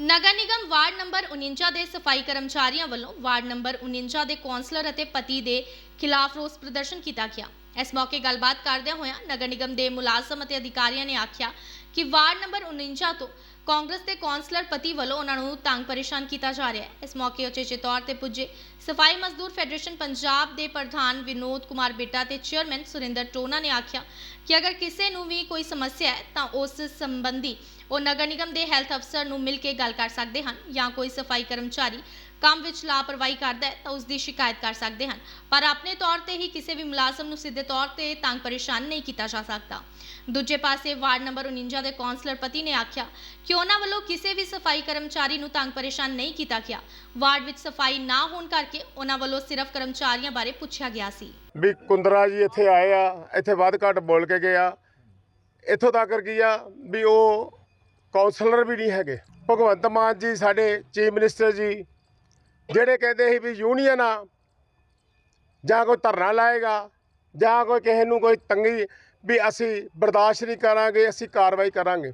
Nagar Nigam ward number 49 ਦੇ ਸਫ਼ਾਈ ਕਰਮਚਾਰੀਆਂ ਵੱਲੋਂ ਵਾਰਡ ਨੰਬਰ 49 ਦੇ ਕੌਂਸਲਰ ਅਤੇ ਪਤੀ ਦੇ ਖਿਲਾਫ ਰੋਸ ਪ੍ਰਦਰਸ਼ਨ ਕੀਤਾ ਗਿਆ। ਇਸ ਮੌਕੇ ਗੱਲਬਾਤ ਕਰਦਿਆਂ ਹੋਇਆਂ ਨਗਰ ਨਿਗਮ ਦੇ ਮੁਲਾਜ਼ਮ ਅਤੇ ਅਧਿਕਾਰੀਆਂ ਨੇ ਆਖਿਆ ਕਿ ਵਾਰਡ ਨੰਬਰ 49 ਤੋਂ ਕਾਂਗਰਸ ਦੇ ਕੌਂਸਲਰ ਪਤੀ ਵੱਲੋਂ ਉਹਨਾਂ ਨੂੰ ਤੰਗ ਪਰੇਸ਼ਾਨ ਕੀਤਾ ਜਾ ਰਿਹਾ ਹੈ। ਇਸ ਮੌਕੇ ਉਚੇਚੇ ਤੌਰ ਤੇ ਪੁੱਜੇ ਸਫ਼ਾਈ ਮਜ਼ਦੂਰ ਫੈਡਰੇਸ਼ਨ ਪੰਜਾਬ ਦੇ ਪ੍ਰਧਾਨ ਵਿਨੋਦ ਕੁਮਾਰ ਬਿੱਟਾ ਤੇ ਚੇਅਰਮੈਨ ਸੁਰਿੰਦਰ ਟੋਨਾ ਨੇ ਆਖਿਆ ਕਿ ਅਗਰ ਕਿਸੇ ਨੂੰ ਵੀ ਕੋਈ ਸਮੱਸਿਆ ਹੈ ਤਾਂ ਉਸ ਸੰਬੰਧੀ ਉਹ ਨਗਰ ਨਿਗਮ ਦੇ ਹੈਲਥ ਅਫਸਰ ਨੂੰ ਮਿਲ ਕੇ ਗੱਲ ਕਰ ਸਕਦੇ ਹਨ ਜਾਂ ਕੋਈ ਸਫ਼ਾਈ ਕਰਮਚਾਰੀ ਕੰਮ ਵਿੱਚ ਲਾਪਰਵਾਹੀ ਕਰਦਾ ਹੈ ਤਾਂ ਉਸ ਦੀ ਸ਼ਿਕਾਇਤ ਕਰ ਸਕਦੇ ਹਨ। ਪਰ ਆਪਣੇ ਤੌਰ ਤੇ ਹੀ ਕਿਸੇ ਵੀ ਮੁਲਾਜ਼ਮ ਨੂੰ ਸਿੱਧੇ ਤੌਰ ਤੇ ਤੰਗ ਪਰੇਸ਼ਾਨ ਨਹੀਂ ਕੀਤਾ ਜਾ ਸਕਦਾ। ਦੂਜੇ ਪਾਸੇ ਵਾਰਡ ਨੰਬਰ 49 ਦੇ ਕੌਂਸਲਰ ਪਤੀ ਨੇ ਆਖਿਆ ਕਿ ਉਹਨਾਂ ਵੱਲੋਂ ਕਿਸੇ ਵੀ ਸਫ਼ਾਈ ਕਰਮਚਾਰੀ ਨੂੰ ਤੰਗ ਪਰੇਸ਼ਾਨ ਨਹੀਂ ਕੀਤਾ ਗਿਆ। ਵਾਰਡ ਵਿੱਚ ਸਫ਼ਾਈ ਨਾ ਹੋਣ ਕਰਕੇ ਉਹਨਾਂ ਵੱਲੋਂ ਸਿਰਫ ਕਰਮਚਾਰੀਆਂ ਬਾਰੇ ਪੁੱਛਿਆ ਗਿਆ ਸੀ। ਵੀ ਕੁੰਦਰਾ ਜੀ ਇੱਥੇ ਆਏ ਆ, ਇੱਥੇ ਵੱਧ ਘੱਟ ਬੋਲ ਕੇ ਗਏ ਆ। ਇੱਥੋਂ ਤੱਕ ਕੀ ਆ ਵੀ ਉਹ ਕਾਉਂਸਲਰ ਵੀ ਨਹੀਂ ਹੈਗੇ। ਭਗਵੰਤ ਮਾਨ ਜੀ ਸਾਡੇ ਚੀਫ ਮਿਨਿਸਟਰ ਜੀ, ਜਿਹੜੇ ਕਹਿੰਦੇ ਸੀ ਵੀ ਯੂਨੀਅਨ ਆ, ਜਾਂ ਕੋਈ ਧਰਨਾ ਲਾਏਗਾ, ਜਾਂ ਕੋਈ ਕਿਸੇ ਨੂੰ ਕੋਈ ਤੰਗੀ ਵੀ ਅਸੀਂ ਬਰਦਾਸ਼ਤ ਨਹੀਂ ਕਰਾਂਗੇ, ਅਸੀਂ ਕਾਰਵਾਈ ਕਰਾਂਗੇ।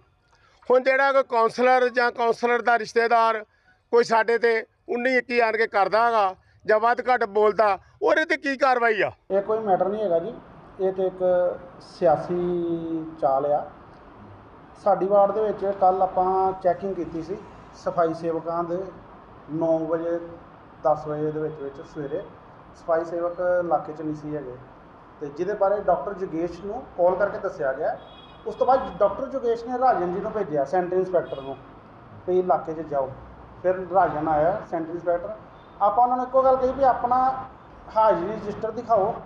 ਹੁਣ ਜਿਹੜਾ ਕੋਈ ਕਾਉਂਸਲਰ ਜਾਂ ਕਾਉਂਸਲਰ ਦਾ ਰਿਸ਼ਤੇਦਾਰ ਕੋਈ ਸਾਡੇ ਤੇ 19 21 ਆਣ ਕੇ ਕਰਦਾ ਹੈਗਾ ਜਾਂ ਵੱਧ ਘੱਟ ਬੋਲਦਾ, ਉਹਦੇ ਤੇ ਕੀ ਕਾਰਵਾਈ ਆ? ਇਹ ਕੋਈ ਮੈਟਰ ਨਹੀਂ ਹੈਗਾ ਜੀ। ਇਹ ਤੇ ਇੱਕ ਸਿਆਸੀ ਚਾਲ ਆ। ਸਾਡੀ ਵਾਰਡ ਦੇ ਵਿੱਚ ਕੱਲ ਆਪਾਂ ਚੈਕਿੰਗ ਕੀਤੀ ਸੀ ਸਫ਼ਾਈ ਸੇਵਕਾਂ ਦੇ 9 ਵਜੇ 10 ਵਜੇ ਦੇ ਵਿੱਚ ਵਿੱਚ ਸਵੇਰੇ। ਸਫ਼ਾਈ ਸੇਵਕ ਇਲਾਕੇ 'ਚ ਨਹੀਂ ਸੀ ਹੈਗੇ। ਤੇ ਜਿਹਦੇ ਬਾਰੇ ਡਾਕਟਰ ਜਗੇਸ਼ ਨੂੰ ਕਾਲ ਕਰਕੇ ਦੱਸਿਆ ਗਿਆ। ਉਸ ਤੋਂ ਬਾਅਦ ਡਾਕਟਰ ਜੋਗੇਸ਼ ਨੇ ਰਾਜਨ ਜੀ ਨੂੰ ਭੇਜਿਆ ਸੈਂਟਰ ਇੰਸਪੈਕਟਰ ਨੂੰ ਵੀ ਇਲਾਕੇ 'ਚ ਜਾਓ। ਫਿਰ ਰਾਜਨ ਆਇਆ ਸੈਂਟਰ ਇੰਸਪੈਕਟਰ। ਆਪਾਂ ਉਹਨਾਂ ਨੂੰ ਇੱਕੋ ਗੱਲ ਕਹੀ ਵੀ ਆਪਣਾ ਹਾਜ਼ਰੀ ਰਜਿਸਟਰ ਦਿਖਾਓ।